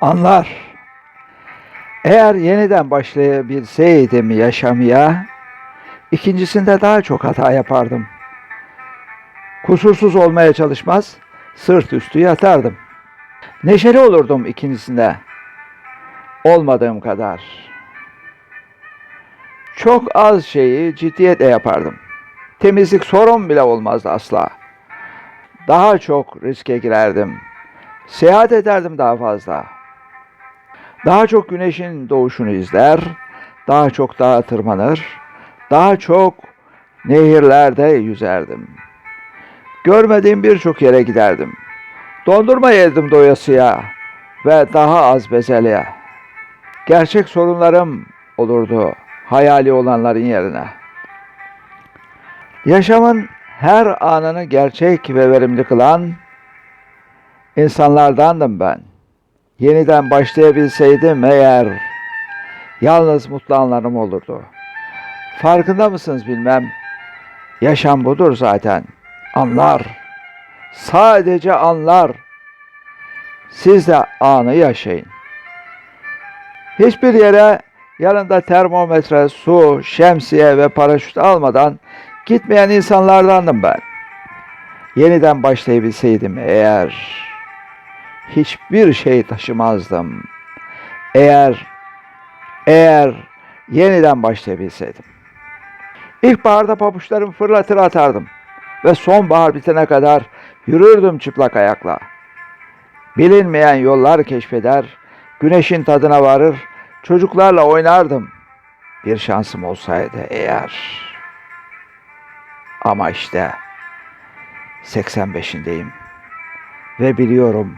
Anlar. Eğer yeniden başlayabilseydim yaşamaya, ikincisinde daha çok hata yapardım. Kusursuz olmaya çalışmaz, sırt üstü yatardım. Neşeli olurdum ikincisinde. Olmadığım kadar. Çok az şeyi ciddiyetle yapardım. Temizlik sorun bile olmazdı asla. Daha çok riske girerdim. Seyahat ederdim daha fazla. Daha çok güneşin doğuşunu izler, daha çok dağa tırmanır, daha çok nehirlerde yüzerdim. Görmediğim birçok yere giderdim. Dondurma yerdim doyasıya ve daha az bezelye. Gerçek sorunlarım olurdu hayali olanların yerine. Yaşamın her anını gerçek ve verimli kılan insanlardandım ben. Yeniden başlayabilseydim eğer yalnız mutlu anlarım olurdu. Farkında mısınız bilmem. Yaşam budur zaten. Anlar. Sadece anlar. Siz de anı yaşayın. Hiçbir yere yanında termometre, su, şemsiye ve paraşüt almadan gitmeyen insanlardandım ben. Yeniden başlayabilseydim eğer hiçbir şey taşımazdım. Eğer eğer yeniden başlayabilseydim. İlkbaharda pabuçlarımı fırlatır atardım ve sonbahar bitene kadar yürürdüm çıplak ayakla. Bilinmeyen yollar keşfeder, güneşin tadına varır, çocuklarla oynardım. Bir şansım olsaydı eğer. Ama işte 85'indeyim ve biliyorum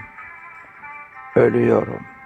ölüyorum.